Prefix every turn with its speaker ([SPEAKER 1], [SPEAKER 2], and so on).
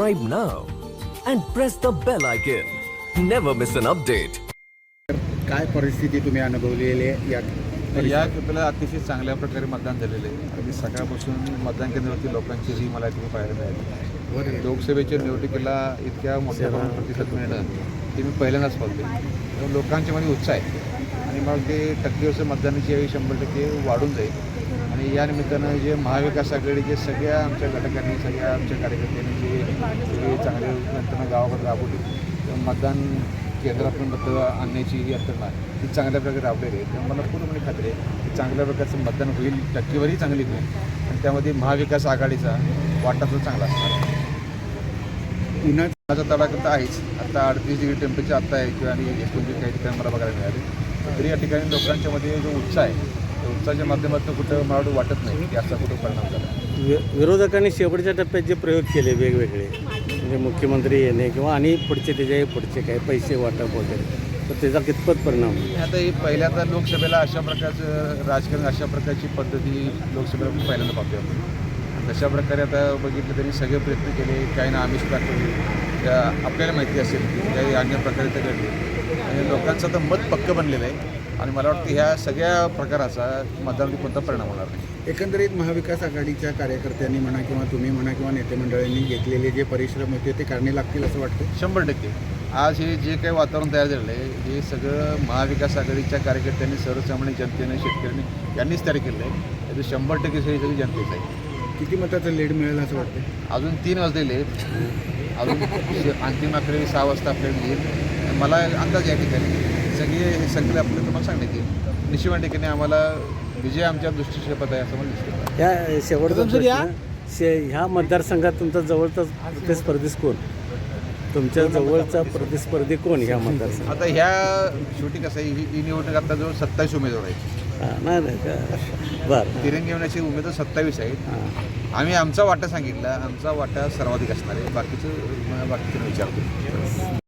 [SPEAKER 1] subscribe now and press the bell icon. Never miss an update.
[SPEAKER 2] काय परिस्थिती तुम्ही अनुभवलेली आहे? या
[SPEAKER 3] तर या खेपेला अतिशय चांगल्या प्रकारे मतदान झालेलं आहे. अगदी सकाळपासून मतदान केंद्रावरती लोकांची ही मला तुम्ही पाहायला मिळाली. लोकसभेच्या निवडणुकीला इतक्या मोठ्या प्रमाणात प्रतिसाद मिळणं ते मी पहिल्यांदाच पाहते लोकांच्या मध्ये उत्साह आहे. आणि मग ते टक्केवारीचं मतदानाची यावेळी शंभर टक्के वाढून जाईल. आणि या निमित्तानं जे महाविकास आघाडीचे सगळ्या आमच्या घटकांनी सगळ्या आमच्या कार्यकर्त्यांनी जे जे चांगले नंतर गावाकडे राबवली मतदान केंद्रातून मतं आणण्याची ही यंत्रणा ही चांगल्या प्रकारे राबलेली आहे. त्यामुळे मला पूर्णपणे खात्री आहे की चांगल्या प्रकारचं मतदान होईल टक्केवारी चांगली होईल. आणि त्यामध्ये महाविकास आघाडीचा वाटा तो चांगला असणार.
[SPEAKER 2] उन्हात
[SPEAKER 3] माझा तडाखा तर आहेच. आता अडतीस डिग्री टेम्परेचर आत्ता आहे किंवा आणि एकोणतीस काही ठिकाणी मला बघायला मिळाले. तरी या ठिकाणी लोकांच्यामध्ये जो उत्साह आहे उत्साहाच्या माध्यमातून कुठं मला वाटतं वाटत नाही की असा कुठं परिणाम झाला?
[SPEAKER 4] विरोधकांनी शेवटच्या टप्प्यात जे प्रयोग केले वेगवेगळे म्हणजे मुख्यमंत्री येणे किंवा आणि पुढचे त्याचे पुढचे काही पैसे वाटप वगैरे तर त्याचा कितपत परिणाम?
[SPEAKER 3] आता ही पहिल्यांदा लोकसभेला अशा प्रकारचं राजकारण अशा प्रकारची पद्धती लोकसभेला पहिल्यांदा पाहतोय. आपण तशा प्रकारे आता बघितलं तरी सगळे प्रयत्न केले काही ना आमिष दाखवली त्या आपल्याला माहिती असेल की काही अन्य प्रकारे ते घडले. आणि लोकांचं आता मत पक्क बनलेलं आहे. आणि मला वाटतं ह्या सगळ्या प्रकाराचा मतदानावर कोणता परिणाम होणार नाही.
[SPEAKER 2] एकंदरीत महाविकास आघाडीच्या कार्यकर्त्यांनी म्हणा किंवा तुम्ही म्हणा किंवा नेते मंडळींनी घेतलेले जे परिश्रम होते ते कारणे लागतील असं वाटतं
[SPEAKER 3] शंभर टक्के. आज हे जे काही वातावरण तयार झालेलं आहे हे सगळं महाविकास आघाडीच्या कार्यकर्त्यांनी सर्वसामान्य जनतेने शेतकऱ्यांनी यांनीच तयार केलं आहे. तर शंभर टक्के हे सगळी जनतेच आहे.
[SPEAKER 2] किती मताचं लीड मिळेल असं वाटतं
[SPEAKER 3] अजून तीन वाजलेले अजून अंतिम आकडे सहा वाजता आपल्याला येईल मला अंदाज या ठिकाणी. सगळे हे संकल्प आपल्याला तुम्हाला सांगण्यात येईल. ठिकाणी आम्हाला विजय आमच्या दृष्टी शपथ आहे असं मला दिसतं
[SPEAKER 4] ह्या शेवटचा प्रश्न. शे ह्या मतदारसंघात तुमचा जवळचा प्रतिस्पर्धीस कोण? तुमच्या जवळचा प्रतिस्पर्धी. कोण ह्या मतदारसंघात?
[SPEAKER 3] आता ह्या शेवटी कसं आहे ही ही निवडणूक आता जवळ सत्तावीस उमेदवार आहेत.
[SPEAKER 4] हां, नाही नाही का? बरं.
[SPEAKER 3] तिरंगी येण्याचे उमेदवार सत्तावीस आहेत.
[SPEAKER 4] हां.
[SPEAKER 3] आम्ही आमचा वाटा सांगितला आमचा वाटा सर्वाधिक असणार आहे. बाकीचं बाकीचं विचारतो.